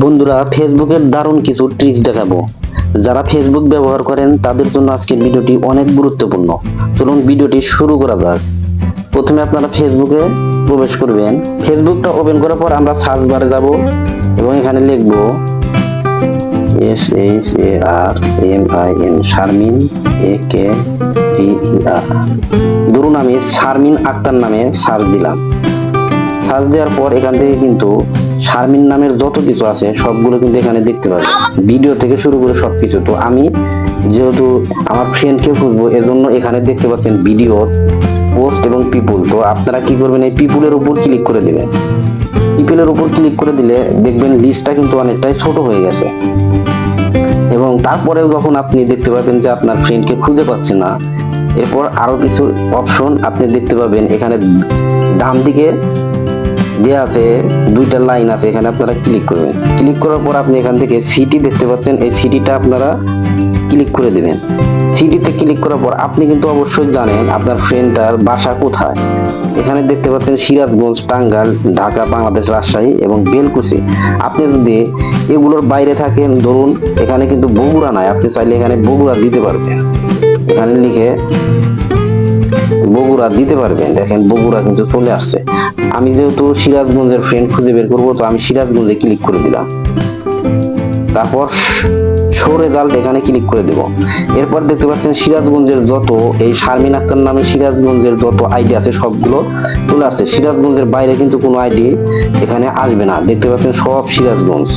বন্ধুরা ফেসবুকের দারুণ কিছু ট্রিক্স দেখাবো। যারা ফেসবুক ব্যবহার করেন, তাদের জন্য আজকের ভিডিওটি অনেক গুরুত্বপূর্ণ। চলুন ভিডিওটি শুরু করা যাক। প্রথমে আপনারা ফেসবুকে প্রবেশ করবেন। ফেসবুকটা ওপেন করার পর আমরা সার্চ বারে যাব এবং এখানে লিখব S H A R M I N Sharmin A K P ধরুন আমি শারমিন আক্তার নামে সার্চ দিলাম। সার্চ দেওয়ার পর এখান থেকে কিন্তু শারমিন নামের যত কিছু আছে, সবগুলো কিন্তু এখানে দেখতে পাবেন ভিডিও থেকে শুরু করে সবকিছু। তো আমি যেহেতু আমার ফ্রেন্ডকে খুঁজবো, এজন্য এখানে দেখতে পাচ্ছেন ভিডিও পোস্ট এবং পিপুল তো আপনারা কি করবেন, এই পিপুলের উপর ক্লিক করে দিবেন। পিপুলের উপর ক্লিক করে দিলে দেখবেন লিস্টটা কিন্তু অনেকটাই ছোট হয়ে গেছে। এবং তারপরেও যখন আপনি দেখতে পাবেন যে আপনার ফ্রেন্ডকে খুঁজে পাচ্ছেন না, এরপর আরও কিছু অপশন আপনি দেখতে পাবেন। এখানে ডান দিকে যে আছে, দুইটা লাইন আছে, এখানে আপনারা ক্লিক করবেন। ক্লিক করার পর আপনি এখান থেকে সিটি দেখতে পাচ্ছেন, এই সিটিটা আপনারা ক্লিক করে দিবেন। সিটিতে ক্লিক করার পর আপনি কিন্তু অবশ্যই জানেন আপনার ফ্রেন্ডটার বাসা কোথায়। এখানে দেখতে পাচ্ছেন সিরাজগঞ্জ, টাঙ্গাইল, ঢাকা, বাংলাদেশ, রাজশাহী এবং বেলকুচি। আপনি যদি এগুলোর বাইরে থাকেন, ধরুন এখানে কিন্তু বগুড়া নাই, আপনি চাইলে এখানে বগুড়া দিতে পারবেন। এখানে লিখে বগুড়া দিতে পারবেন। দেখেন বগুড়া কিন্তু চলে আসছে। আমি যেহেতু সিরাজগঞ্জের ফ্রেন্ড খুঁজে বের করব, তো আমি সিরাজগঞ্জে ক্লিক করে দিলাম। তারপর শো রেজাল্ট এখানে ক্লিক করে দেব। এরপর দেখতে পাচ্ছেন সিরাজগঞ্জের যত এই শারমিন আক্তার নামে সিরাজগঞ্জের যত আইডি আছে, সবগুলো চলে আসছে। সিরাজগঞ্জের বাইরে কিন্তু কোনো আইডি এখানে আসবে না। দেখতে পাচ্ছেন সব সিরাজগঞ্জ।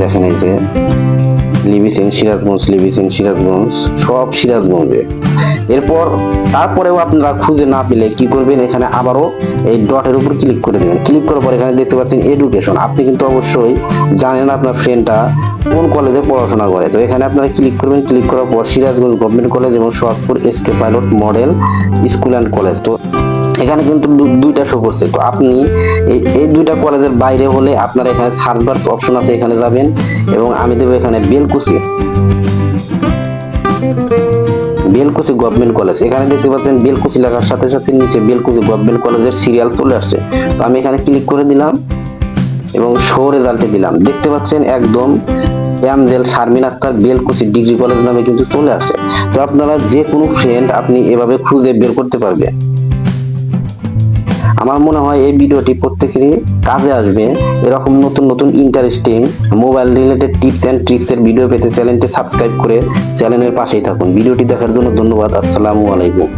দেখেন এই যে লিভিসিং সিরাজগঞ্জ লিভিসিং সিরাজগঞ্জ, সব সিরাজগঞ্জে। এরপর তারপরেও আপনারা খুঁজে না পেলে কি করবেন? এখানে আবারও এই ডটের উপর ক্লিক করে দেবেন। ক্লিক করার পর এখানে দেখতে পাচ্ছেন এডুকেশন আপনি কিন্তু অবশ্যই জানেন আপনার ফ্রেন্ডটা কোন কলেজে পড়াশোনা করে। তো এখানে আপনারা ক্লিক করবেন। ক্লিক করার পর সিরাজগঞ্জ গভর্নমেন্ট কলেজ এবং Sohagpur SK pilot model school and college তো এখানে কিন্তু দুইটা শো করছে। তো আপনি এই দুইটা কলেজের বাইরে হলে আপনার এখানে সার্চ বার অপশন আছে, এখানে যাবেন এবং আমি দেবো এখানে বেলকুচি। Belkuchi government college. এখানে দেখতে পাচ্ছেন বেলকুচি লেখার সাথে সাথে নিচে বেলকুচি গভর্নমেন্ট কলেজের সিরিয়াল চলে আসছে। তো আমি এখানে ক্লিক করে দিলাম এবং শো রেজাল্টে দিলাম। দেখতে পাচ্ছেন একদম এমজেল শারমিন আক্তার বেলকুচি ডিগ্রি কলেজ নামে কিন্তু চলে আসে তো আপনারা যে কোনো ফ্রেন্ড আপনি এভাবে খুঁজে বের করতে পারবেন। আমার মনে হয় এই ভিডিওটি প্রত্যেকেরই কাজে আসবে। এরকম নতুন নতুন interesting mobile related tips and tricks এর ভিডিও পেতে চ্যানেলটি সাবস্ক্রাইব করে চ্যানেলের পাশেই থাকুন। ভিডিওটি দেখার জন্য ধন্যবাদ। আসসালামু আলাইকুম।